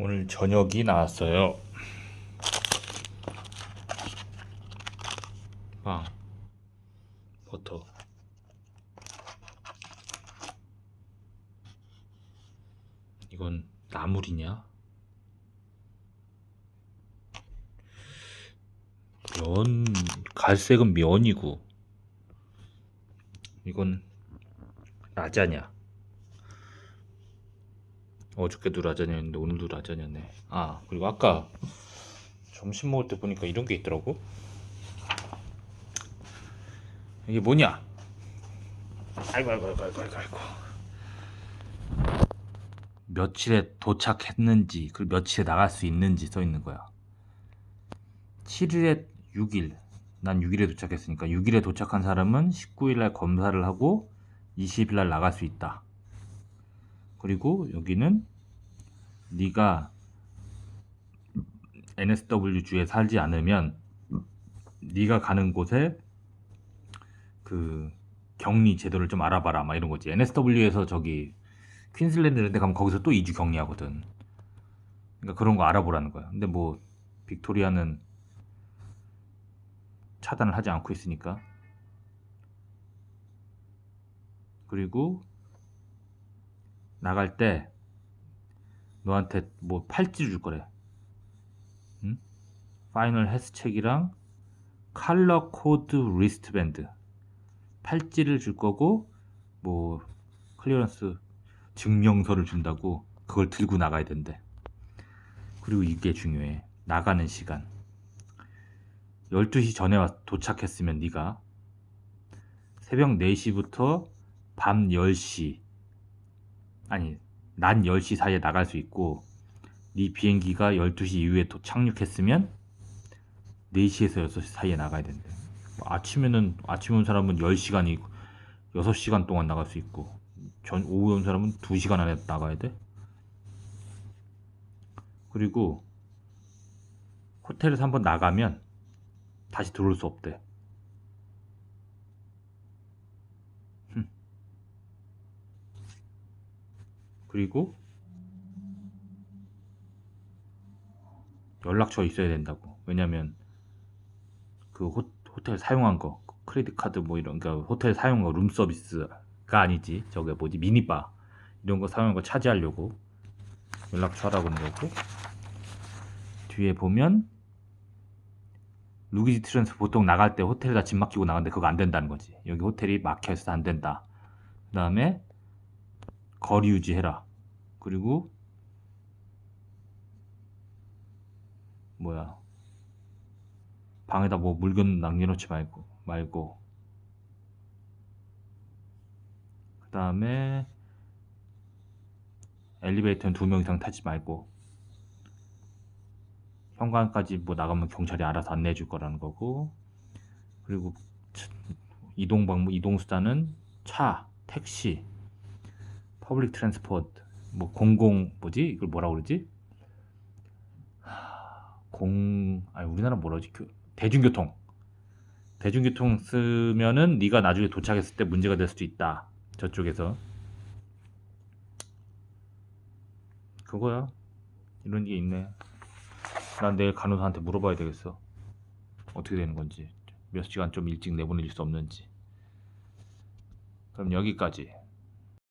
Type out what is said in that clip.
오늘 저녁이 나왔어요. 빵, 버터. 이건 나물이냐? 면, 갈색은 면이고, 이건 라자냐. 어저께도 라자냐였는데 오늘도 라자냐네. 아, 그리고 아까 점심 먹을 때 보니까 이런 게 있더라고. 이게 뭐냐? 아이고, 아이고, 아이고, 아이고, 아이고. 며칠에 도착했는지, 그리고 며칠에 나갈 수 있는지 써 있는 거야. 7일에 6일. 난 6일에 도착했으니까 6일에 도착한 사람은 19일 날 검사를 하고 20일 날 나갈 수 있다. 그리고 여기는 네가 NSW 주에 살지 않으면 네가 가는 곳에 그 격리 제도를 좀 알아봐라 막 이런 거지. NSW에서 저기 퀸슬랜드 이런 데 가면 거기서 또 2주 격리하거든. 그러니까 그런 거 알아보라는 거야. 근데 뭐 빅토리아는 차단을 하지 않고 있으니까. 그리고 나갈 때 너한테 뭐 팔찌를 줄 거래. 응? 파이널 헬스책이랑 칼러 코드 리스트밴드 팔찌를 줄 거고 뭐 클리어런스 증명서를 준다고 그걸 들고 나가야 된대. 그리고 이게 중요해. 나가는 시간. 12시 전에 와 도착했으면 네가 새벽 4시부터 밤 10시 아니 낮 10시 사이에 나갈 수 있고 네 비행기가 12시 이후에 도 착륙했으면 4시에서 6시 사이에 나가야 된대. 뭐 아침에는 아침에 온 사람은 10시간이고 6시간 동안 나갈 수 있고 전 오후에 온 사람은 2시간 안에 나가야 돼. 그리고 호텔에서 한번 나가면 다시 들어올 수 없대. 그리고 연락처 있어야 된다고. 왜냐면 그 호, 호텔 사용한 거 크레딧 카드 뭐 이런 그러니까 호텔 사용한 거룸 서비스가 아니지. 저게 뭐지 미니바 이런 거 사용한 거 차지하려고 연락처 하라고 그런 거고 뒤에 보면 루기지 트랜스 보통 나갈 때 호텔에다 짐 맡기고 나가는데 그거 안 된다는 거지. 여기 호텔이 막혀 있어서 안 된다. 그 다음에 거리 유지해라. 그리고 뭐야? 방에다 뭐 물건 남겨놓지 말고 말고. 그 다음에 엘리베이터는 두 명 이상 타지 말고 현관까지 뭐 나가면 경찰이 알아서 안내해 줄 거라는 거고. 그리고 차- 이동 방법 이동 수단은 차, 택시, 퍼블릭 트랜스포트 뭐 공공 뭐지 이걸 뭐라 그러지? 하, 공 아니 우리나라 뭐라? 교- 대중교통 대중교통 쓰면은 네가 나중에 도착했을 때 문제가 될 수도 있다 저쪽에서 그거야 이런 게 있네 난 내일 간호사한테 물어봐야 되겠어. 어떻게 되는 건지. 몇 시간 좀 일찍 내보내줄 수 없는지. 그럼 여기까지.